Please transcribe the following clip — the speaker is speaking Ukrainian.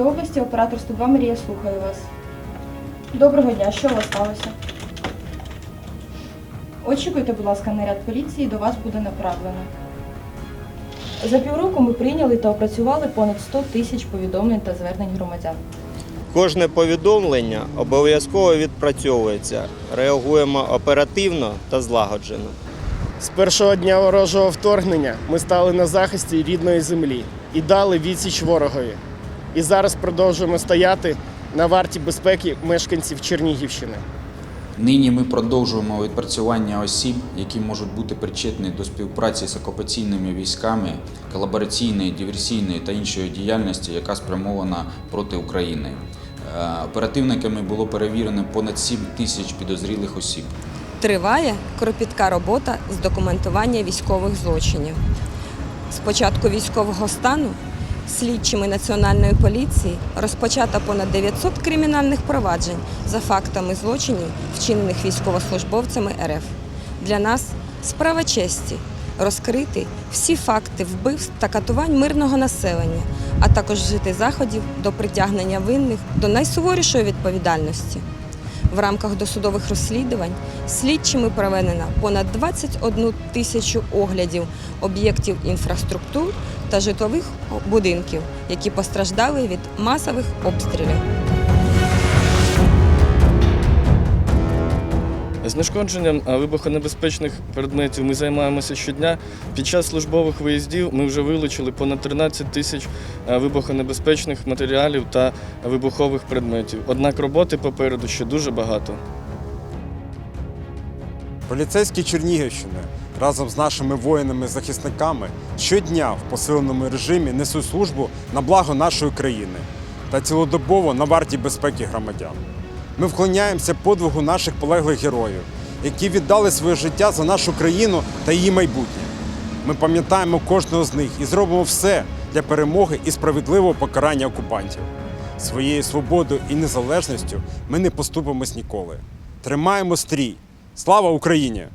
області, оператор 102 Марія, слухаю вас. Доброго дня, що у вас сталося? Очікуйте, будь ласка, наряд поліції, до вас буде направлено. За півроку ми прийняли та опрацювали понад 100 тисяч повідомлень та звернень громадян. Кожне повідомлення обов'язково відпрацьовується. Реагуємо оперативно та злагоджено. З першого дня ворожого вторгнення ми стали на захисті рідної землі і дали відсіч ворогові. І зараз продовжуємо стояти на варті безпеки мешканців Чернігівщини. Нині ми продовжуємо відпрацювання осіб, які можуть бути причетні до співпраці з окупаційними військами, колабораційної, диверсійної та іншої діяльності, яка спрямована проти України. Е, Оперативниками було перевірено понад 7 тисяч підозрілих осіб. Триває кропітка робота з документування військових злочинів. З початку військового стану слідчими Національної поліції розпочато понад 900 кримінальних проваджень за фактами злочинів, вчинених військовослужбовцями РФ. Для нас справа честі розкрити всі факти вбивств та катувань мирного населення, а також вжити заходів до притягнення винних до найсуворішої відповідальності. В рамках досудових розслідувань слідчими проведено понад 21 тисячу оглядів об'єктів інфраструктур та житлових будинків, які постраждали від масових обстрілів. Знешкодженням вибухонебезпечних предметів ми займаємося щодня. Під час службових виїздів ми вже вилучили понад 13 тисяч вибухонебезпечних матеріалів та вибухових предметів. Однак роботи попереду ще дуже багато. Поліцейські Чернігівщини разом з нашими воїнами-захисниками щодня в посиленому режимі несуть службу на благо нашої країни та цілодобово на варті безпеки громадян. Ми вклоняємося подвигу наших полеглих героїв, які віддали своє життя за нашу країну та її майбутнє. Ми пам'ятаємо кожного з них і зробимо все для перемоги і справедливого покарання окупантів. Своєю свободою і незалежністю ми не поступимось ніколи. Тримаємо стрій. Слава Україні!